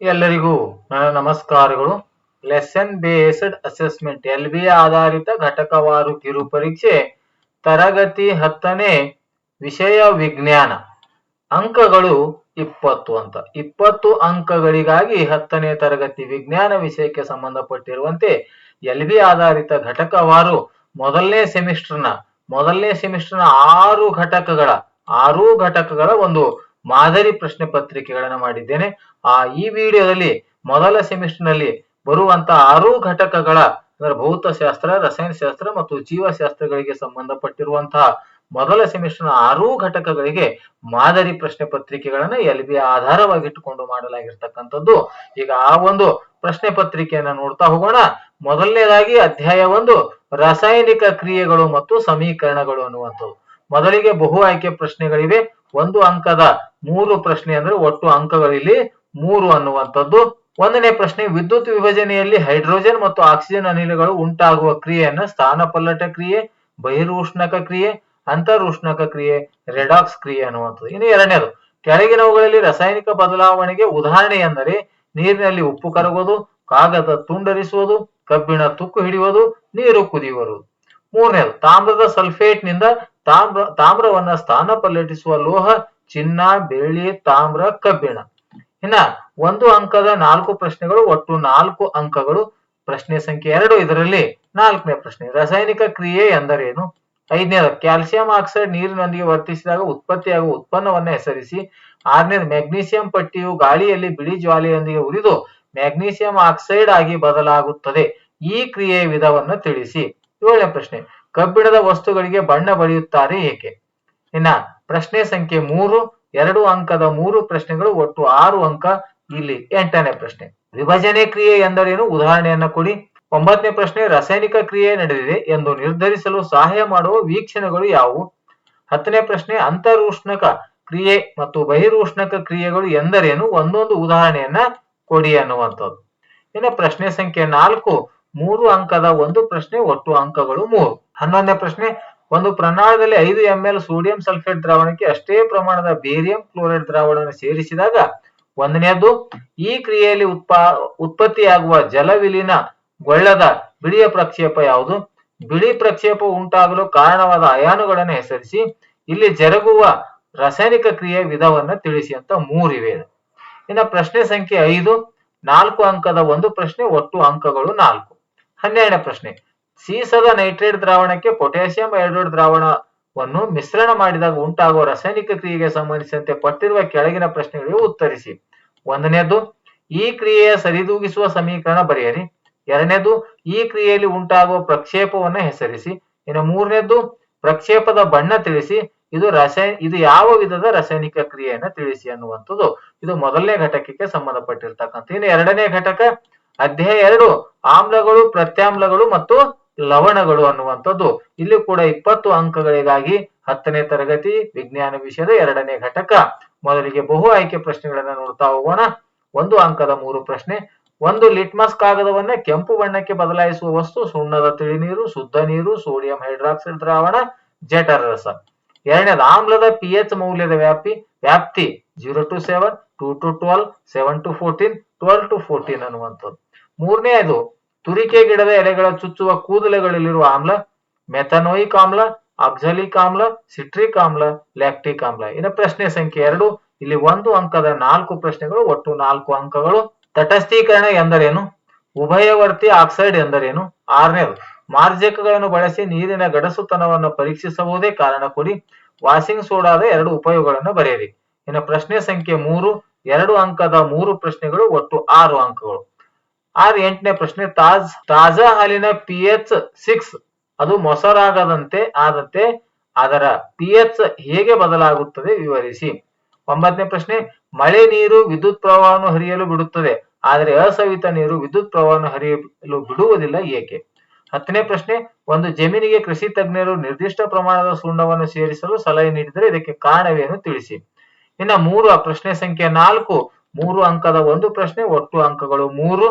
ಎಲ್ಲರಿಗೂ ನನ್ನ ನಮಸ್ಕಾರಗಳು. Lesson based assessment L B ಆಧಾರಿತ ಘಟಕವಾರು ಕಿರು ಪರೀಕ್ಷೆ, ತರಗತಿ ಹತ್ತನೇ ವಿಷಯ ವಿಜ್ಞಾನ. ಅಂಕಗಳು ಇಪ್ಪತ್ತು ಅಂತ. ಇಪ್ಪತ್ತು ಅಂಕಗಳಿಗಾಗಿ ಹತ್ತನೇ ತರಗತಿ ವಿಜ್ಞಾನ ವಿಷಯಕ್ಕೆ ಸಂಬಂಧಪಟ್ಟಿರುವಂತೆ ಎಲ್ ಬಿ ಆಧಾರಿತ ಘಟಕವಾರು ಮೊದಲನೇ ಸೆಮಿಸ್ಟರ್ನ ಮೊದಲನೇ ಸೆಮಿಸ್ಟರ್ನ ಆರು ಘಟಕಗಳ ಆರು ಘಟಕಗಳ ಒಂದು ಮಾದರಿ ಪ್ರಶ್ನೆ ಪತ್ರಿಕೆಗಳನ್ನ ಮಾಡಿದ್ದೇನೆ. ಆ ಈ ವಿಡಿಯೋದಲ್ಲಿ ಮೊದಲ ಸೆಮಿಸ್ಟರ್ನಲ್ಲಿ ಬರುವಂತ ಆರು ಘಟಕಗಳ ಅಂದ್ರೆ ಭೌತಶಾಸ್ತ್ರ, ರಸಾಯನಶಾಸ್ತ್ರ ಮತ್ತು ಜೀವಶಾಸ್ತ್ರಗಳಿಗೆ ಸಂಬಂಧಪಟ್ಟಿರುವಂತಹ ಮೊದಲ ಸೆಮಿಸ್ಟರ್ನ ಆರು ಘಟಕಗಳಿಗೆ ಮಾದರಿ ಪ್ರಶ್ನೆ ಪತ್ರಿಕೆಗಳನ್ನ ಎಲ್ ಬಿ ಆಧಾರವಾಗಿಟ್ಟುಕೊಂಡು ಮಾಡಲಾಗಿರ್ತಕ್ಕಂಥದ್ದು. ಈಗ ಆ ಒಂದು ಪ್ರಶ್ನೆ ಪತ್ರಿಕೆಯನ್ನ ನೋಡ್ತಾ ಹೋಗೋಣ. ಮೊದಲನೇದಾಗಿ ಅಧ್ಯಾಯ ಒಂದು, ರಾಸಾಯನಿಕ ಕ್ರಿಯೆಗಳು ಮತ್ತು ಸಮೀಕರಣಗಳು ಅನ್ನುವಂಥದ್ದು. ಮೊದಲಿಗೆ ಬಹು ಆಯ್ಕೆ ಪ್ರಶ್ನೆಗಳಿವೆ. ಒಂದು ಅಂಕದ ಮೂರು ಪ್ರಶ್ನೆ ಅಂದ್ರೆ ಒಟ್ಟು ಅಂಕಗಳಿಲ್ಲಿ ಮೂರು ಅನ್ನುವಂಥದ್ದು. ಒಂದನೇ ಪ್ರಶ್ನೆ, ವಿದ್ಯುತ್ ವಿಭಜನೆಯಲ್ಲಿ ಹೈಡ್ರೋಜನ್ ಮತ್ತು ಆಕ್ಸಿಜನ್ ಅನಿಲಗಳು ಉಂಟಾಗುವ ಕ್ರಿಯೆಯನ್ನ ಸ್ಥಾನಪಲ್ಲಟ ಕ್ರಿಯೆ, ಬಹಿರೂಷ್ಣಕ ಕ್ರಿಯೆ, ಅಂತರುಷ್ಣಕ ಕ್ರಿಯೆ, ರೆಡಾಕ್ಸ್ ಕ್ರಿಯೆ ಅನ್ನುವಂಥದ್ದು. ಇನ್ನು ಎರಡನೇದು, ಕೆಳಗಿನವುಗಳಲ್ಲಿ ರಾಸಾಯನಿಕ ಬದಲಾವಣೆಗೆ ಉದಾಹರಣೆ ಎಂದರೆ ನೀರಿನಲ್ಲಿ ಉಪ್ಪು ಕರಗುವುದು ಕಾಗದ ತುಂಡರಿಸುವುದು, ಕಬ್ಬಿಣ ತುಕ್ಕು ಹಿಡಿಯುವುದು, ನೀರು ಕುದಿಯುವುದು. ಮೂರನೇದು, ತಾಮ್ರದ ಸಲ್ಫೇಟ್ನಿಂದ ತಾಮ್ರ, ತಾಮ್ರವನ್ನ ಸ್ಥಾನ ಪಲ್ಲಟಿಸುವ ಲೋಹ, ಚಿನ್ನ ಬೆಳ್ಳಿ ತಾಮ್ರ, ಕಬ್ಬಿಣ. ಇನ್ನ ಒಂದು ಅಂಕದ ನಾಲ್ಕು ಪ್ರಶ್ನೆಗಳು, ಒಟ್ಟು ನಾಲ್ಕು ಅಂಕಗಳು. ಪ್ರಶ್ನೆ ಸಂಖ್ಯೆ ಎರಡು ಇದರಲ್ಲಿ ನಾಲ್ಕನೇ ಪ್ರಶ್ನೆ, ರಾಸಾಯನಿಕ ಕ್ರಿಯೆ ಎಂದರೇನು? ಐದನೇದು, ಕ್ಯಾಲ್ಸಿಯಂ ಆಕ್ಸೈಡ್ ನೀರಿನೊಂದಿಗೆ ವರ್ತಿಸಿದಾಗ ಉತ್ಪತ್ತಿಯಾಗುವ ಉತ್ಪನ್ನವನ್ನ ಹೆಸರಿಸಿ. ಆರನೇದು, ಮ್ಯಾಗ್ನೀಸಿಯಂ ಪಟ್ಟಿಯು ಗಾಳಿಯಲ್ಲಿ ಬಿಳಿ ಜ್ವಾಲೆಯೊಂದಿಗೆ ಉರಿದು ಮ್ಯಾಗ್ನೀಸಿಯಂ ಆಕ್ಸೈಡ್ ಆಗಿ ಬದಲಾಗುತ್ತದೆ. ಈ ಕ್ರಿಯೆಯ ವಿಧವನ್ನು ತಿಳಿಸಿ. ಏಳನೇ ಪ್ರಶ್ನೆ ಕಬ್ಬಿಣದ ವಸ್ತುಗಳಿಗೆ ಬಣ್ಣ ಬಳಿಯುತ್ತಾರೆ ಏಕೆ? ಇನ್ನ ಪ್ರಶ್ನೆ ಸಂಖ್ಯೆ ಮೂರು, ಎರಡು ಅಂಕದ ಮೂರು ಪ್ರಶ್ನೆಗಳು ಒಟ್ಟು ಆರು ಅಂಕ ಇಲ್ಲಿ ಎಂಟನೇ ಪ್ರಶ್ನೆ. ವಿಭಜನೆ ಕ್ರಿಯೆ ಎಂದರೇನು? ಉದಾಹರಣೆಯನ್ನ ಕೊಡಿ. ಒಂಬತ್ತನೇ ಪ್ರಶ್ನೆ, ರಾಸಾಯನಿಕ ಕ್ರಿಯೆ ನಡೆದಿದೆ ಎಂದು ನಿರ್ಧರಿಸಲು ಸಹಾಯ ಮಾಡುವ ವೀಕ್ಷಣೆಗಳು ಯಾವುವು? ಹತ್ತನೇ ಪ್ರಶ್ನೆ, ಅಂತರೂಷ್ಣಕ ಕ್ರಿಯೆ ಮತ್ತು ಬಹಿರೂಷ್ಣಕ ಕ್ರಿಯೆಗಳು ಎಂದರೇನು? ಒಂದೊಂದು ಉದಾಹರಣೆಯನ್ನ ಕೊಡಿ ಅನ್ನುವಂಥದ್ದು. ಇನ್ನು ಪ್ರಶ್ನೆ ಸಂಖ್ಯೆ ನಾಲ್ಕು, ಮೂರು ಅಂಕದ ಒಂದು ಪ್ರಶ್ನೆ, ಒಟ್ಟು ಅಂಕಗಳು ಮೂರು. ಹನ್ನೊಂದನೇ ಪ್ರಶ್ನೆ, ಒಂದು ಪ್ರಮಾಣದಲ್ಲಿ ಐದು ಎಂ ಎಲ್ ಸೋಡಿಯಂ ಸಲ್ಫೇಟ್ ದ್ರಾವಣಕ್ಕೆ ಅಷ್ಟೇ ಪ್ರಮಾಣದ ಬೇರಿಯಂ ಕ್ಲೋರೈಡ್ ದ್ರಾವಣವನ್ನು ಸೇರಿಸಿದಾಗ ಒಂದನೇದು ಈ ಕ್ರಿಯೆಯಲ್ಲಿ ಉತ್ಪಾ, ಉತ್ಪತ್ತಿಯಾಗುವ ಜಲವಿಲೀನ ಗೊಳ್ಳದ ಬಿಳಿಯ ಪ್ರಕ್ಷೇಪ ಯಾವುದು? ಬಿಳಿ ಪ್ರಕ್ಷೇಪ ಉಂಟಾಗಲು ಕಾರಣವಾದ ಅಯಾನುಗಳನ್ನು ಹೆಸರಿಸಿ, ಇಲ್ಲಿ ಜರುಗುವ ರಾಸಾಯನಿಕ ಕ್ರಿಯೆ ವಿಧವನ್ನ ತಿಳಿಸಿ ಅಂತ ಮೂರು ಇವೆ ಇನ್ನು ಪ್ರಶ್ನೆ ಸಂಖ್ಯೆ ಐದು, ನಾಲ್ಕು ಅಂಕದ ಒಂದು ಪ್ರಶ್ನೆ, ಒಟ್ಟು ಅಂಕಗಳು ನಾಲ್ಕು. ಹನ್ನೆರಡನೇ ಪ್ರಶ್ನೆ ಸೀಸದ ನೈಟ್ರೇಟ್ ದ್ರಾವಣಕ್ಕೆ ಪೊಟ್ಯಾಸಿಯಂ ಹೈಡ್ರೋಡ್ ದ್ರಾವಣವನ್ನು ಮಿಶ್ರಣ ಮಾಡಿದಾಗ ಉಂಟಾಗುವ ರಾಸಾಯನಿಕ ಕ್ರಿಯೆಗೆ ಸಂಬಂಧಿಸಿದಂತೆ ಪಟ್ಟಿರುವ ಕೆಳಗಿನ ಪ್ರಶ್ನೆಗಳಿಗೆ ಉತ್ತರಿಸಿ. ಒಂದನೇದು ಈ ಕ್ರಿಯೆಯ ಸರಿದೂಗಿಸುವ ಸಮೀಕರಣ ಬರೆಯಿರಿ. ಎರಡನೇದು ಈ ಕ್ರಿಯೆಯಲ್ಲಿ ಉಂಟಾಗುವ ಪ್ರಕ್ಷೇಪವನ್ನು ಹೆಸರಿಸಿ. ಇನ್ನು ಮೂರನೇದ್ದು ಪ್ರಕ್ಷೇಪದ ಬಣ್ಣ ತಿಳಿಸಿ. ಇದು ರಾಸಾಯ, ಇದು ಯಾವ ವಿಧದ ರಾಸಾಯನಿಕ ಕ್ರಿಯೆಯನ್ನು ತಿಳಿಸಿ ಅನ್ನುವಂಥದ್ದು. ಇದು ಮೊದಲನೇ ಘಟಕಕ್ಕೆ ಸಂಬಂಧಪಟ್ಟಿರ್ತಕ್ಕಂಥ ಇನ್ನು ಎರಡನೇ ಘಟಕ, ಅಧ್ಯಾಯ ಎರಡು, ಆಮ್ಲಗಳು, ಪ್ರತ್ಯಾಮ್ಲಗಳು ಮತ್ತು ಲವಣಗಳು ಅನ್ನುವಂಥದ್ದು. ಇಲ್ಲಿ ಕೂಡ ಇಪ್ಪತ್ತು ಅಂಕಗಳಿಗಾಗಿ ಹತ್ತನೇ ತರಗತಿ, ವಿಜ್ಞಾನ ವಿಷಯದ ಎರಡನೇ ಘಟಕ. ಮೊದಲಿಗೆ ಬಹು ಆಯ್ಕೆ ಪ್ರಶ್ನೆಗಳನ್ನ ನೋಡ್ತಾ ಹೋಗೋಣ. ಒಂದು ಅಂಕದ ಮೂರು ಪ್ರಶ್ನೆ. ಒಂದು ಲಿಟ್ಮಸ್ ಕಾಗದವನ್ನ ಕೆಂಪು ಬಣ್ಣಕ್ಕೆ ಬದಲಾಯಿಸುವ ವಸ್ತು, ಸುಣ್ಣದ ತಿಳಿನೀರು, ಶುದ್ಧ ನೀರು, ಸೋಡಿಯಂ ಹೈಡ್ರಾಕ್ಸೈಡ್ ದ್ರಾವಣ, ಜಠರ ರಸ. ಎರಡನೇದು, ಆಮ್ಲದ ಪಿ ಎಚ್ ಮೌಲ್ಯದ ವ್ಯಾಪ್ತಿ ವ್ಯಾಪ್ತಿ zero to seven, two to twelve, seven to fourteen, twelve to fourteen ಅನ್ನುವಂಥದ್ದು. ಮೂರನೇದು ತುರಿಕೆ ಗಿಡದ ಎಲೆಗಳ ಚುಚ್ಚುವ ಕೂದಲೆಗಳಲ್ಲಿರುವ ಆಮ್ಲ, ಮೆಥನೋಯಿಕ್ ಆಮ್ಲ, ಅಬ್ಸಲಿಕ್ ಆಮ್ಲ, ಸಿಟ್ರಿಕ್ ಆಮ್ಲ, ಲ್ಯಾಕ್ಟಿಕ್ ಆಮ್ಲ. ಇನ್ನು ಪ್ರಶ್ನೆ ಸಂಖ್ಯೆ ಎರಡು. ಇಲ್ಲಿ ಒಂದು ಅಂಕದ ನಾಲ್ಕು ಪ್ರಶ್ನೆಗಳು, ಒಟ್ಟು ನಾಲ್ಕು ಅಂಕಗಳು. ತಟಸ್ಥೀಕರಣ ಎಂದರೇನು? ಉಭಯವರ್ತಿ ಆಕ್ಸೈಡ್ ಎಂದರೇನು? ಆರನೇದು, ಮಾರ್ಜಕಗಳನ್ನು ಬಳಸಿ ನೀರಿನ ಗಡಸುತನವನ್ನು ಪರೀಕ್ಷಿಸಬಹುದೇ? ಕಾರಣ ಕೊಡಿ. ವಾಷಿಂಗ್ ಸೋಡಾದ ಎರಡು ಉಪಯೋಗಗಳನ್ನು ಬರೆಯಿರಿ. ಇನ್ನು ಪ್ರಶ್ನೆ ಸಂಖ್ಯೆ ಮೂರು. ಎರಡು ಅಂಕದ ಮೂರು ಪ್ರಶ್ನೆಗಳು, ಒಟ್ಟು ಆರು ಅಂಕಗಳು. ಆರು ಎಂಟನೇ ಪ್ರಶ್ನೆ, ತಾಜ್, ತಾಜಾ ಹಾಲಿನ ಪಿ ಎಚ್ ಸಿಕ್ಸ್ ಅದು ಮೊಸರಾಗದಂತೆ ಆದಂತೆ ಅದರ ಪಿ ಎಚ್ ಹೇಗೆ ಬದಲಾಗುತ್ತದೆ ವಿವರಿಸಿ. ಒಂಬತ್ತನೇ ಪ್ರಶ್ನೆ, ಮಳೆ ನೀರು ವಿದ್ಯುತ್ ಪ್ರವಾಹವನ್ನು ಹರಿಯಲು ಬಿಡುತ್ತದೆ, ಆದರೆ ಅಸವಿತ ನೀರು ವಿದ್ಯುತ್ ಪ್ರವಾಹವನ್ನು ಹರಿಯಲು ಬಿಡುವುದಿಲ್ಲ ಏಕೆ? ಹತ್ತನೇ ಪ್ರಶ್ನೆ, ಒಂದು ಜಮೀನಿಗೆ ಕೃಷಿ ತಜ್ಞರು ನಿರ್ದಿಷ್ಟ ಪ್ರಮಾಣದ ಸುಣ್ಣವನ್ನು ಸೇರಿಸಲು ಸಲಹೆ ನೀಡಿದರೆ ಇದಕ್ಕೆ ಕಾರಣವೇನು ತಿಳಿಸಿ. ಇನ್ನ ಮೂರು, ಪ್ರಶ್ನೆ ಸಂಖ್ಯೆ ನಾಲ್ಕು, ಮೂರು ಅಂಕದ ಒಂದು ಪ್ರಶ್ನೆ, ಒಟ್ಟು ಅಂಕಗಳು ಮೂರು.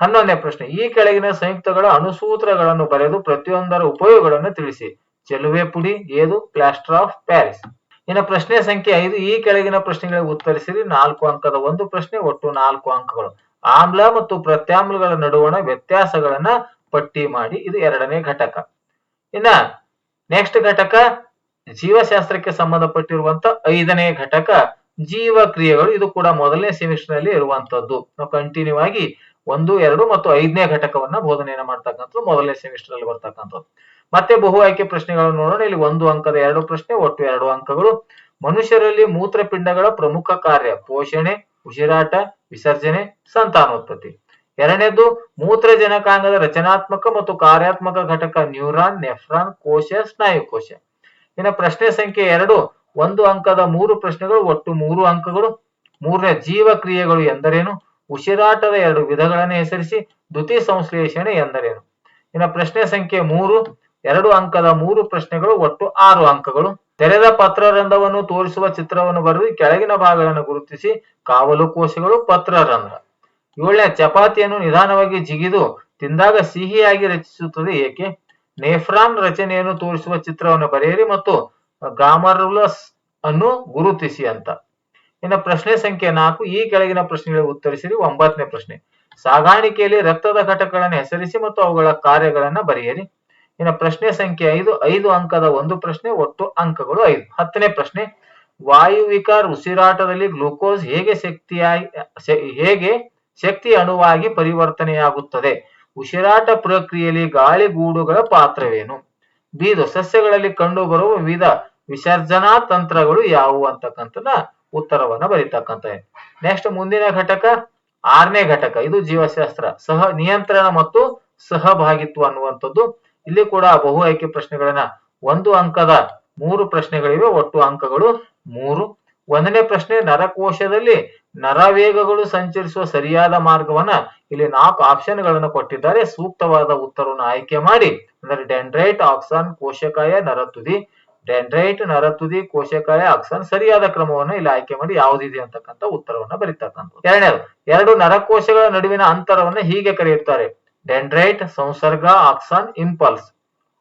ಹನ್ನೊಂದನೇ ಪ್ರಶ್ನೆ, ಈ ಕೆಳಗಿನ ಸಂಯುಕ್ತಗಳ ಅಣುಸೂತ್ರಗಳನ್ನು ಬರೆದು ಪ್ರತಿಯೊಂದರ ಉಪಯೋಗಗಳನ್ನು ತಿಳಿಸಿ. ಚೆಲುವೆ ಪುಡಿ, ಏದು, ಪ್ಲಾಸ್ಟರ್ ಆಫ್ ಪ್ಯಾರಿಸ್. ಇನ್ನು ಪ್ರಶ್ನೆ ಸಂಖ್ಯೆ ಐದು, ಈ ಕೆಳಗಿನ ಪ್ರಶ್ನೆಗಳಿಗೆ ಉತ್ತರಿಸಿರಿ. ನಾಲ್ಕು ಅಂಕದ ಒಂದು ಪ್ರಶ್ನೆ, ಒಟ್ಟು ನಾಲ್ಕು ಅಂಕಗಳು. ಆಮ್ಲ ಮತ್ತು ಪ್ರತ್ಯಾಮ್ಲಗಳ ನಡುವಣ ವ್ಯತ್ಯಾಸಗಳನ್ನ ಪಟ್ಟಿ ಮಾಡಿ, ಇದು ಎರಡನೇ ಘಟಕ. ಇನ್ನ ನೆಕ್ಸ್ಟ್ ಘಟಕ, ಜೀವಶಾಸ್ತ್ರಕ್ಕೆ ಸಂಬಂಧಪಟ್ಟಿರುವಂತ ಐದನೇ ಘಟಕ, ಜೀವಕ್ರಿಯೆಗಳು, ಇದು ಕೂಡ ಮೊದಲನೇ ಸೆಮಿಸ್ಟರ್ನಲ್ಲಿ ಇರುವಂತದ್ದು. ನಾವು ಕಂಟಿನ್ಯೂ ಆಗಿ ಒಂದು, ಎರಡು ಮತ್ತು ಐದನೇ ಘಟಕವನ್ನ ಬೋಧನೆಯನ್ನ ಮಾಡ್ತಕ್ಕಂಥದ್ದು ಮೊದಲನೇ ಸೆಮಿಸ್ಟರ್ ಅಲ್ಲಿ ಬರ್ತಕ್ಕಂಥದ್ದು. ಮತ್ತೆ ಬಹು ಆಯ್ಕೆ ಪ್ರಶ್ನೆಗಳನ್ನು ನೋಡೋಣ. ಇಲ್ಲಿ ಒಂದು ಅಂಕದ ಎರಡು ಪ್ರಶ್ನೆ, ಒಟ್ಟು ಎರಡು ಅಂಕಗಳು. ಮನುಷ್ಯರಲ್ಲಿ ಮೂತ್ರಪಿಂಡಗಳ ಪ್ರಮುಖ ಕಾರ್ಯ ಪೋಷಣೆ, ಉಸಿರಾಟ, ವಿಸರ್ಜನೆ, ಸಂತಾನೋತ್ಪತ್ತಿ. ಎರಡನೇದು, ಮೂತ್ರಜನಕಾಂಗದ ರಚನಾತ್ಮಕ ಮತ್ತು ಕಾರ್ಯಾತ್ಮಕ ಘಟಕ ನ್ಯೂರಾನ್, ನೆಫ್ರಾನ್, ಕೋಶ ಸ್ನಾಯು ಕೋಶ ಇನ್ನು ಪ್ರಶ್ನೆ ಸಂಖ್ಯೆ ಎರಡು, ಒಂದು ಅಂಕದ ಮೂರು ಪ್ರಶ್ನೆಗಳು, ಒಟ್ಟು ಮೂರು ಅಂಕಗಳು. ಮೂರನೇ ಜೀವಕ್ರಿಯೆಗಳು ಎಂದರೇನು? ಉಸಿರಾಟದ ಎರಡು ವಿಧಗಳನ್ನು ಹೆಸರಿಸಿ ದ್ಯುತಿ ಸಂಶ್ಲೇಷಣೆ ಎಂದರೇನು? ಇನ್ನು ಪ್ರಶ್ನೆ ಸಂಖ್ಯೆ ಮೂರು, ಎರಡು ಅಂಕದ ಮೂರು ಪ್ರಶ್ನೆಗಳು ಒಟ್ಟು ಆರು ಅಂಕಗಳು. ತೆರೆದ ಪತ್ರರಂಧ್ರವನ್ನು ತೋರಿಸುವ ಚಿತ್ರವನ್ನು ಬರೆದು ಕೆಳಗಿನ ಭಾಗಗಳನ್ನು ಗುರುತಿಸಿ ಕಾವಲು ಕೋಶಗಳು ಪತ್ರರಂಧ್ರ ಏಳನೇ ಚಪಾತಿಯನ್ನು ನಿಧಾನವಾಗಿ ಜಿಗಿದು ತಿಂದಾಗ ಸಿಹಿಯಾಗಿ ರಚಿಸುತ್ತದೆ ಏಕೆ? ನೇಫ್ರಾನ್ ರಚನೆಯನ್ನು ತೋರಿಸುವ ಚಿತ್ರವನ್ನು ಬರೆಯಿರಿ ಮತ್ತು ಗಾಮರುಲಸ್ ಅನ್ನು ಗುರುತಿಸಿ ಅಂತ. ಇನ್ನು ಪ್ರಶ್ನೆ ಸಂಖ್ಯೆ ನಾಲ್ಕು, ಈ ಕೆಳಗಿನ ಪ್ರಶ್ನೆಗಳಿಗೆ ಉತ್ತರಿಸಿರಿ. ಒಂಬತ್ತನೇ ಪ್ರಶ್ನೆ. ಸಾಗಾಣಿಕೆಯಲ್ಲಿ ರಕ್ತದ ಘಟಕಗಳನ್ನು ಹೆಸರಿಸಿ ಮತ್ತು ಅವುಗಳ ಕಾರ್ಯಗಳನ್ನ ಬರೆಯಿರಿ. ಇನ್ನು ಪ್ರಶ್ನೆ ಸಂಖ್ಯೆ ಐದು ಐದು ಅಂಕದ ಒಂದು ಪ್ರಶ್ನೆ, ಒಟ್ಟು ಅಂಕಗಳು ಐದು. ಹತ್ತನೇ ಪ್ರಶ್ನೆ. ವಾಯುವಿಕಾರ್ ಉಸಿರಾಟದಲ್ಲಿ ಗ್ಲೂಕೋಸ್ ಹೇಗೆ ಶಕ್ತಿಯಾಗಿ ಹೇಗೆ ಶಕ್ತಿ ಅಣುವಾಗಿ ಪರಿವರ್ತನೆಯಾಗುತ್ತದೆ? ಉಸಿರಾಟ ಪ್ರಕ್ರಿಯೆಯಲ್ಲಿ ಗಾಳಿಗೂಡುಗಳ ಪಾತ್ರವೇನು? ಬೀದು ಸಸ್ಯಗಳಲ್ಲಿ ಕಂಡುಬರುವ ವಿವಿಧ ವಿಸರ್ಜನಾ ತಂತ್ರಗಳು ಯಾವುವು ಅಂತಕ್ಕಂಥದ ಉತ್ತರವನ್ನ ಬರೀತಕ್ಕಂಥ ನೆಕ್ಸ್ಟ್ ಮುಂದಿನ ಘಟಕ, ಆರನೇ ಘಟಕ. ಇದು ಜೀವಶಾಸ್ತ್ರ. ಸಹ ನಿಯಂತ್ರಣ ಮತ್ತು ಸಹಭಾಗಿತ್ವ ಅನ್ನುವಂಥದ್ದು. ಇಲ್ಲಿ ಕೂಡ ಬಹು ಆಯ್ಕೆ ಪ್ರಶ್ನೆಗಳನ್ನ ಒಂದು ಅಂಕದ ಮೂರು ಪ್ರಶ್ನೆಗಳಿವೆ, ಒಟ್ಟು ಅಂಕಗಳು ಮೂರು. ಒಂದನೇ ಪ್ರಶ್ನೆ, ನರಕೋಶದಲ್ಲಿ ನರವೇಗಗಳು ಸಂಚರಿಸುವ ಸರಿಯಾದ ಮಾರ್ಗವನ್ನ ಇಲ್ಲಿ ನಾಲ್ಕು ಆಪ್ಷನ್ ಗಳನ್ನ ಕೊಟ್ಟಿದ್ದಾರೆ. ಸೂಕ್ತವಾದ ಉತ್ತರವನ್ನು ಆಯ್ಕೆ ಮಾಡಿ. ಅಂದ್ರೆ ಡೆಂಡ್ರೈಟ್ ಆಕ್ಸಾನ್ ಕೋಶಕಾಯ, ನರತುದಿ. ಡೆಂಡ್ರೈಟ್ ನರತುದಿ ಕೋಶಕಾಯ ಆಕ್ಸನ್ ಸರಿಯಾದ ಕ್ರಮವನ್ನು ಇಲ್ಲಿ ಆಯ್ಕೆ ಮಾಡಿ ಯಾವುದಿದೆ ಅಂತಕ್ಕಂಥ ಉತ್ತರವನ್ನ ಬರೀತಕ್ಕಂಥದ್ದು ಎರಡನೇದು, ಎರಡು ನರಕೋಶಗಳ ನಡುವಿನ ಅಂತರವನ್ನು ಹೀಗೆ ಕರೆಯುತ್ತಾರೆ. ಡೆಂಡ್ರೈಟ್ ಸಂಸರ್ಗ ಆಕ್ಸನ್ ಇಂಪಲ್ಸ್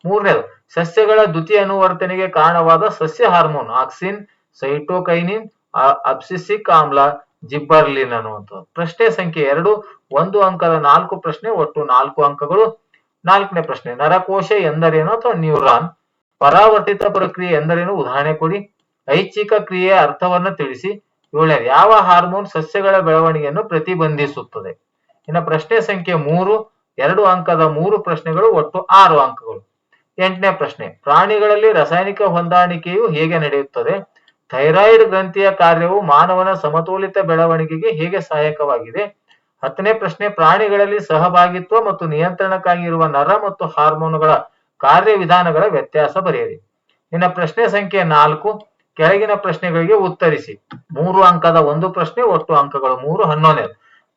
ಮೂರನೇದು, ಸಸ್ಯಗಳ ದ್ವಿತೀಯ ಅನುವರ್ತನೆಗೆ ಕಾರಣವಾದ ಸಸ್ಯ ಹಾರ್ಮೋನ್, ಆಕ್ಸಿನ್ ಸೈಟೋಕೈನಿನ್ ಅಬ್ಸಿಸಿಕ್ ಆಮ್ಲ, ಜಿಬ್ಬರ್ಲಿನ್ ಅನ್ನುವಂಥದ್ದು. ಪ್ರಶ್ನೆ ಸಂಖ್ಯೆ ಎರಡು, ಒಂದು ಅಂಕದ ನಾಲ್ಕು ಪ್ರಶ್ನೆ, ಒಟ್ಟು ನಾಲ್ಕು ಅಂಕಗಳು. ನಾಲ್ಕನೇ ಪ್ರಶ್ನೆ, ನರಕೋಶ ಎಂದರೇನು ಅಥವಾ ನ್ಯೂರಾನ್? ಪರಾವರ್ತಿತ ಪ್ರಕ್ರಿಯೆ ಎಂದರೇನು? ಉದಾಹರಣೆ ಕೊಡಿ. ಐಚ್ಛಿಕ ಕ್ರಿಯೆಯ ಅರ್ಥವನ್ನ ತಿಳಿಸಿ. ಏಳನೇ ಯಾವ ಹಾರ್ಮೋನ್ ಸಸ್ಯಗಳ ಬೆಳವಣಿಗೆಯನ್ನು ಪ್ರತಿಬಂಧಿಸುತ್ತದೆ? ಇನ್ನು ಪ್ರಶ್ನೆ ಸಂಖ್ಯೆ ಮೂರು. ಎರಡು ಅಂಕದ ಮೂರು ಪ್ರಶ್ನೆಗಳು, ಒಟ್ಟು ಆರು ಅಂಕಗಳು. ಎಂಟನೇ ಪ್ರಶ್ನೆ. ಪ್ರಾಣಿಗಳಲ್ಲಿ ರಾಸಾಯನಿಕ ಹೊಂದಾಣಿಕೆಯು ಹೇಗೆ ನಡೆಯುತ್ತದೆ? ಥೈರಾಯ್ಡ್ ಗ್ರಂಥಿಯ ಕಾರ್ಯವು ಮಾನವನ ಸಮತೋಲಿತ ಬೆಳವಣಿಗೆಗೆ ಹೇಗೆ ಸಹಾಯಕವಾಗಿದೆ? ಹತ್ತನೇ ಪ್ರಶ್ನೆ. ಪ್ರಾಣಿಗಳಲ್ಲಿ ಸಹಭಾಗಿತ್ವ ಮತ್ತು ನಿಯಂತ್ರಣಕ್ಕಾಗಿ ಇರುವ ನರ ಮತ್ತು ಹಾರ್ಮೋನುಗಳ ಕಾರ್ಯವಿಧಾನಗಳ ವ್ಯತ್ಯಾಸ ಬರೆಯಿರಿ. ಇನ್ನು ಪ್ರಶ್ನೆ ಸಂಖ್ಯೆ ನಾಲ್ಕು, ಕೆಳಗಿನ ಪ್ರಶ್ನೆಗಳಿಗೆ ಉತ್ತರಿಸಿ. ಮೂರು ಅಂಕದ ಒಂದು ಪ್ರಶ್ನೆ, ಒಟ್ಟು ಅಂಕಗಳು ಮೂರು ಹನ್ನೊಂದನೇ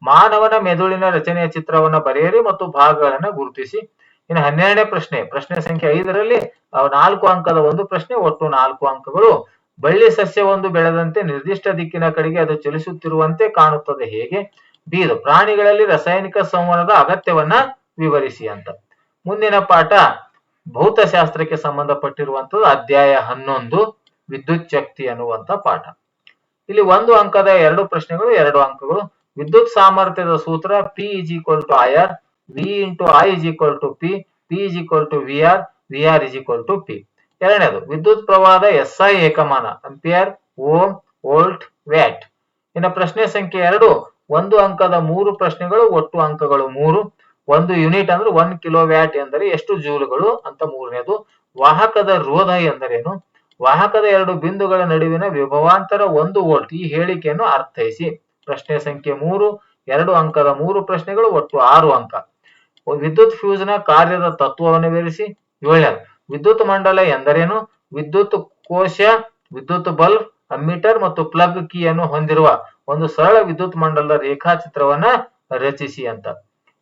ಮಾನವನ ಮೆದುಳಿನ ರಚನೆಯ ಚಿತ್ರವನ್ನ ಬರೆಯಿರಿ ಮತ್ತು ಭಾಗಗಳನ್ನು ಗುರುತಿಸಿ. ಇನ್ನು ಹನ್ನೆರಡನೇ ಪ್ರಶ್ನೆ ಪ್ರಶ್ನೆ ಸಂಖ್ಯೆ ಐದರಲ್ಲಿ ನಾಲ್ಕು ಅಂಕದ ಒಂದು ಪ್ರಶ್ನೆ, ಒಟ್ಟು ನಾಲ್ಕು ಅಂಕಗಳು. ಬಳ್ಳಿ ಸಸ್ಯವೊಂದು ಬೆಳೆದಂತೆ ನಿರ್ದಿಷ್ಟ ದಿಕ್ಕಿನ ಕಡೆಗೆ ಅದು ಚಲಿಸುತ್ತಿರುವಂತೆ ಕಾಣುತ್ತದೆ ಹೇಗೆ? ಬೀದು ಪ್ರಾಣಿಗಳಲ್ಲಿ ರಾಸಾಯನಿಕ ಸಂವಹನದ ಅಗತ್ಯವನ್ನ ವಿವರಿಸಿ ಅಂತ. ಮುಂದಿನ ಪಾಠ ಭೌತಶಾಸ್ತ್ರಕ್ಕೆ ಸಂಬಂಧಪಟ್ಟಿರುವಂತದ್ದು ಅಧ್ಯಾಯ ಹನ್ನೊಂದು, ವಿದ್ಯುತ್ ಶಕ್ತಿ ಅನ್ನುವಂತ ಪಾಠ. ಇಲ್ಲಿ ಒಂದು ಅಂಕದ ಎರಡು ಪ್ರಶ್ನೆಗಳು, ಎರಡು ಅಂಕಗಳು. ವಿದ್ಯುತ್ ಸಾಮರ್ಥ್ಯದ ಸೂತ್ರ P is equal to I R V into I is equal to P P is equal to V R V R is equal to P ಎರಡನೇದು, ವಿದ್ಯುತ್ ಪ್ರವಾಹದ ಎಸ್ ಐ ಏಕಮಾನ ಅಂಪಿಯರ್ ಓಮ್ ವೋಲ್ಟ್ ವ್ಯಾಟ್ ಇನ್ನು ಪ್ರಶ್ನೆ ಸಂಖ್ಯೆ ಎರಡು, ಒಂದು ಅಂಕದ ಮೂರು ಪ್ರಶ್ನೆಗಳು, ಒಟ್ಟು ಅಂಕಗಳು ಮೂರು. ಒಂದು ಯೂನಿಟ್ ಅಂದ್ರೆ ಒನ್ ಕಿಲೋ ವ್ಯಾಟ್ ಎಂದರೆ ಎಷ್ಟು ಜೂಲ್ಗಳು ಅಂತ ಮೂರನೇದು. ವಾಹಕದ ರೋಧ ಎಂದರೇನು? ವಾಹಕದ ಎರಡು ಬಿಂದುಗಳ ನಡುವಿನ ವಿಭವಾಂತರ ಒಂದು ವೋಲ್ಟ್. ಈ ಹೇಳಿಕೆಯನ್ನು ಅರ್ಥೈಸಿ. ಪ್ರಶ್ನೆ ಸಂಖ್ಯೆ ಮೂರು, ಎರಡು ಅಂಕದ ಮೂರು ಪ್ರಶ್ನೆಗಳು, ಒಟ್ಟು ಆರು ಅಂಕ. ವಿದ್ಯುತ್ ಫ್ಯೂಸ್ನ ಕಾರ್ಯದ ತತ್ವವನ್ನು ವಿವರಿಸಿ. ಏಳನೇದು, ವಿದ್ಯುತ್ ಮಂಡಲ ಎಂದರೇನು? ವಿದ್ಯುತ್ ಕೋಶ, ವಿದ್ಯುತ್ ಬಲ್ಬ್, ಅಮ್ಮೀಟರ್ ಮತ್ತು ಪ್ಲಗ್ ಕೀಯನ್ನು ಹೊಂದಿರುವ ಒಂದು ಸರಳ ವಿದ್ಯುತ್ ಮಂಡಲದ ರೇಖಾಚಿತ್ರವನ್ನ ರಚಿಸಿ ಅಂತ.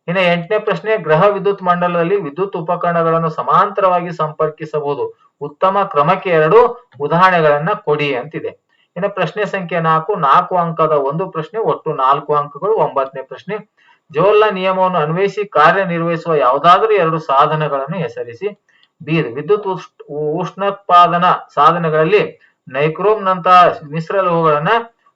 ಇನ್ನು ಎಂಟನೇ ಪ್ರಶ್ನೆ ಗ್ರಹ ವಿದ್ಯುತ್ ಮಂಡಲದಲ್ಲಿ ವಿದ್ಯುತ್ ಉಪಕರಣಗಳನ್ನು ಸಮಾಂತರವಾಗಿ ಸಂಪರ್ಕಿಸಬಹುದು. ಉತ್ತಮ ಕ್ರಮಕ್ಕೆ ಎರಡು ಉದಾಹರಣೆಗಳನ್ನ ಕೊಡಿ ಅಂತಿದೆ. ಇನ್ನು ಪ್ರಶ್ನೆ ಸಂಖ್ಯೆ ನಾಲ್ಕು ನಾಲ್ಕು ಅಂಕದ ಒಂದು ಪ್ರಶ್ನೆ, ಒಟ್ಟು ನಾಲ್ಕು ಅಂಕಗಳು, ಒಂಬತ್ತನೇ ಪ್ರಶ್ನೆ. ಜೋಲ್ನ ನಿಯಮವನ್ನು ಅನ್ವಯಿಸಿ, ಕಾರ್ಯನಿರ್ವಹಿಸುವ ಯಾವುದಾದರೂ ಎರಡು ಸಾಧನಗಳನ್ನು ಹೆಸರಿಸಿ. ಬಿ, ವಿದ್ಯುತ್ ಉಷ್ಣ- ಉಷ್ಣೋತ್ಪಾದನಾ ಸಾಧನಗಳಲ್ಲಿ ನೈಕ್ರೋಮ್ ನಂತಹ ಮಿಶ್ರ ಲೋಹಗಳನ್ನ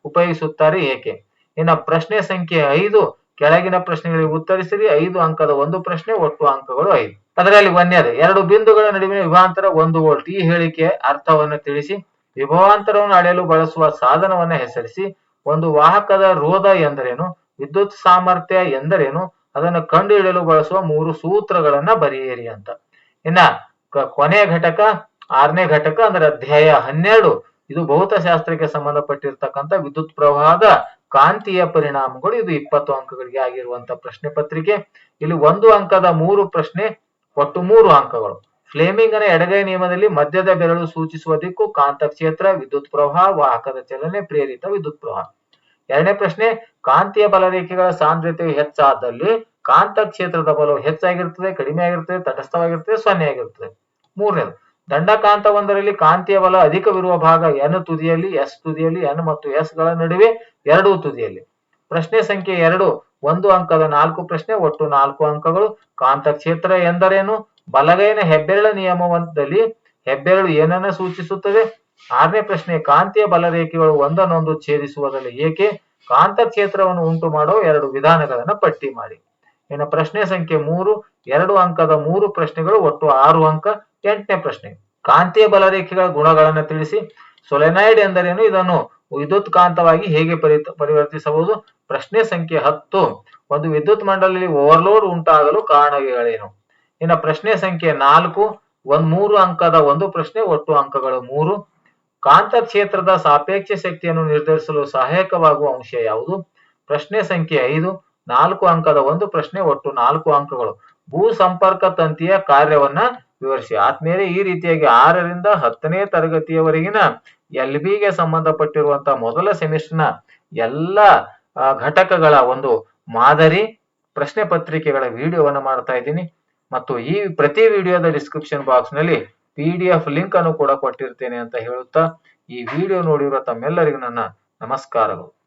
ಉಪಯೋಗಿಸುತ್ತಾರೆ ಏಕೆ? ಇನ್ನ ಪ್ರಶ್ನೆ ಸಂಖ್ಯೆ ಐದು ಕೆಳಗಿನ ಪ್ರಶ್ನೆಗಳಿಗೆ ಉತ್ತರಿಸಿರಿ, ಐದು ಅಂಕದ ಒಂದು ಪ್ರಶ್ನೆ, ಒಟ್ಟು ಅಂಕಗಳು ಐದು. ಅದರಲ್ಲಿ ಅದೇ. ಎರಡು ಬಿಂದುಗಳ ನಡುವಿನ ವಿಭಾಂತರ ಒಂದು ವೋಲ್ಟ್. ಈ ಹೇಳಿಕೆ ಅರ್ಥವನ್ನು ತಿಳಿಸಿ, ವಿಭವಾಂತರವನ್ನು ಅಳೆಯಲು ಬಳಸುವ ಸಾಧನವನ್ನ ಹೆಸರಿಸಿ, ಒಂದು ವಾಹಕದ ರೋಧ ಎಂದರೇನು, ವಿದ್ಯುತ್ ಸಾಮರ್ಥ್ಯ ಎಂದರೇನು, ಅದನ್ನು ಕಂಡುಹಿಡಿಯಲು ಬಳಸುವ ಮೂರು ಸೂತ್ರಗಳನ್ನ ಬರೆಯಿರಿ ಅಂತ. ಇನ್ನ ಕ- ಕೊನೆಯ ಘಟಕ, ಆರನೇ ಘಟಕ, ಅಂದ್ರೆ ಅಧ್ಯಾಯ ಹನ್ನೆರಡು. ಇದು ಭೌತಶಾಸ್ತ್ರಕ್ಕೆ ಸಂಬಂಧಪಟ್ಟಿರ್ತಕ್ಕಂಥ ವಿದ್ಯುತ್ ಪ್ರವಾಹದ ಕಾಂತೀಯ ಪರಿಣಾಮಗಳು, ಇದು ಇಪ್ಪತ್ತು ಅಂಕಗಳಿಗೆ ಆಗಿರುವಂತ ಪ್ರಶ್ನೆ ಪತ್ರಿಕೆ. ಇಲ್ಲಿ ಒಂದು ಅಂಕದ ಮೂರು ಪ್ರಶ್ನೆ, ಒಟ್ಟು ಮೂರು ಅಂಕಗಳು. ಫ್ಲೇಮಿಂಗ್ನ ಎಡಗೈ ನಿಯಮದಲ್ಲಿ ಮಧ್ಯದ ಬೆರಳು ಸೂಚಿಸುವ ದಿಕ್ಕು ಕಾಂತ ಕ್ಷೇತ್ರ ವಿದ್ಯುತ್ ಪ್ರವಾಹ, ವಾಹಕದ ಚಲನೆ, ಪ್ರೇರಿತ ವಿದ್ಯುತ್ ಪ್ರವಾಹ. ಎರಡನೇ ಪ್ರಶ್ನೆ, ಕಾಂತೀಯ ಬಲರೇಖೆಗಳ ಸಾಂದ್ರತೆಯು ಹೆಚ್ಚಾದಲ್ಲಿ ಕಾಂತ ಕ್ಷೇತ್ರದ ಬಲವು ಹೆಚ್ಚಾಗಿರುತ್ತದೆ ಕಡಿಮೆ ಆಗಿರುತ್ತದೆ ತಟಸ್ಥವಾಗಿರುತ್ತದೆ ಸೊನ್ನೆ ಆಗಿರುತ್ತದೆ ಮೂರನೇದು ದಂಡಕಾಂತ ಒಂದರಲ್ಲಿ ಕಾಂತೀಯ ಬಲ ಅಧಿಕವಿರುವ ಭಾಗ ಎನ್ ತುದಿಯಲ್ಲಿ, ಎಸ್ ತುದಿಯಲ್ಲಿ, ಎನ್ ಮತ್ತು ಎಸ್ಗಳ ನಡುವೆ ಎರಡೂ ತುದಿಯಲ್ಲಿ. ಪ್ರಶ್ನೆ ಸಂಖ್ಯೆ ಎರಡು, ಒಂದು ಅಂಕದ ನಾಲ್ಕು ಪ್ರಶ್ನೆ, ಒಟ್ಟು ನಾಲ್ಕು ಅಂಕಗಳು. ಕಾಂತ ಕ್ಷೇತ್ರ ಎಂದರೇನು? ಬಲಗೈನ ಹೆಬ್ಬೆರಳ ನಿಯಮದಲ್ಲಿ ಹೆಬ್ಬೆರಳು ಏನನ್ನ ಸೂಚಿಸುತ್ತದೆ? ಆರನೇ ಪ್ರಶ್ನೆ, ಕಾಂತೀಯ ಬಲರೇಖೆಗಳು ಒಂದನ್ನೊಂದು ಛೇದಿಸುವುದರಲ್ಲಿ ಏಕೆ ಕಾಂತ ಕ್ಷೇತ್ರವನ್ನು ಉಂಟು ಮಾಡುವ ಎರಡು ವಿಧಾನಗಳನ್ನು ಪಟ್ಟಿ ಮಾಡಿ. ಇನ್ನು ಪ್ರಶ್ನೆ ಸಂಖ್ಯೆ ಮೂರು, ಎರಡು ಅಂಕದ ಮೂರು ಪ್ರಶ್ನೆಗಳು, ಒಟ್ಟು ಆರು ಅಂಕ, ಎಂಟನೇ ಪ್ರಶ್ನೆ. ಕಾಂತೀಯ ಬಲರೇಖೆಗಳ ಗುಣಗಳನ್ನು ತಿಳಿಸಿ. ಸೊಲೆನಾಯ್ಡ್ ಎಂದರೇನು? ಇದನ್ನು ವಿದ್ಯುತ್ ಕಾಂತವಾಗಿ ಹೇಗೆ ಪರಿ- ಪರಿವರ್ತಿಸಬಹುದು? ಪ್ರಶ್ನೆ ಸಂಖ್ಯೆ ಹತ್ತು. ಒಂದು ವಿದ್ಯುತ್ ಮಂಡಲದಲ್ಲಿ ಓವರ್ಲೋಡ್ ಉಂಟಾಗಲು ಕಾರಣಗಳೇನು? ಇನ್ನು ಪ್ರಶ್ನೆ ಸಂಖ್ಯೆ ನಾಲ್ಕು. ಒಂದ್ ಮೂರು ಅಂಕದ ಒಂದು ಪ್ರಶ್ನೆ, ಒಟ್ಟು ಅಂಕಗಳು ಮೂರು. ಕಾಂತ ಕ್ಷೇತ್ರದ ಸಾಪೇಕ್ಷ ಶಕ್ತಿಯನ್ನು ನಿರ್ಧರಿಸಲು ಸಹಾಯಕವಾಗುವ ಅಂಶ ಯಾವುದು? ಪ್ರಶ್ನೆ ಸಂಖ್ಯೆ ಐದು. ನಾಲ್ಕು ಅಂಕದ ಒಂದು ಪ್ರಶ್ನೆ ಒಟ್ಟು ನಾಲ್ಕು ಅಂಕಗಳು. ಭೂ ಸಂಪರ್ಕ ತಂತಿಯ ಕಾರ್ಯವನ್ನ ವಿವರಿಸಿ. ಆದ್ಮೇಲೆ ಈ ರೀತಿಯಾಗಿ ಆರರಿಂದ ಹತ್ತನೇ ತರಗತಿಯವರೆಗಿನ ಎಲ್ ಬಿಗೆ ಸಂಬಂಧಪಟ್ಟಿರುವಂತಹ ಮೊದಲ ಸೆಮಿಸ್ಟರ್ನ ಎಲ್ಲ ಘಟಕಗಳ ಒಂದು ಮಾದರಿ ಪ್ರಶ್ನೆ ಪತ್ರಿಕೆಗಳ ವಿಡಿಯೋವನ್ನ ಮಾಡ್ತಾ ಇದ್ದೀನಿ. ಮತ್ತು ಈ ಪ್ರತಿ ವಿಡಿಯೋದ ಡಿಸ್ಕ್ರಿಪ್ಷನ್ ಬಾಕ್ಸ್ನಲ್ಲಿ ಪಿ ಡಿ ಎಫ್ ಲಿಂಕ್ ಅನ್ನು ಕೂಡ ಕೊಟ್ಟಿರ್ತೇನೆ ಅಂತ ಹೇಳುತ್ತಾ ಈ ವಿಡಿಯೋ ನೋಡಿರುವ ತಮ್ಮೆಲ್ಲರಿಗೂ ನನ್ನ ನಮಸ್ಕಾರಗಳು.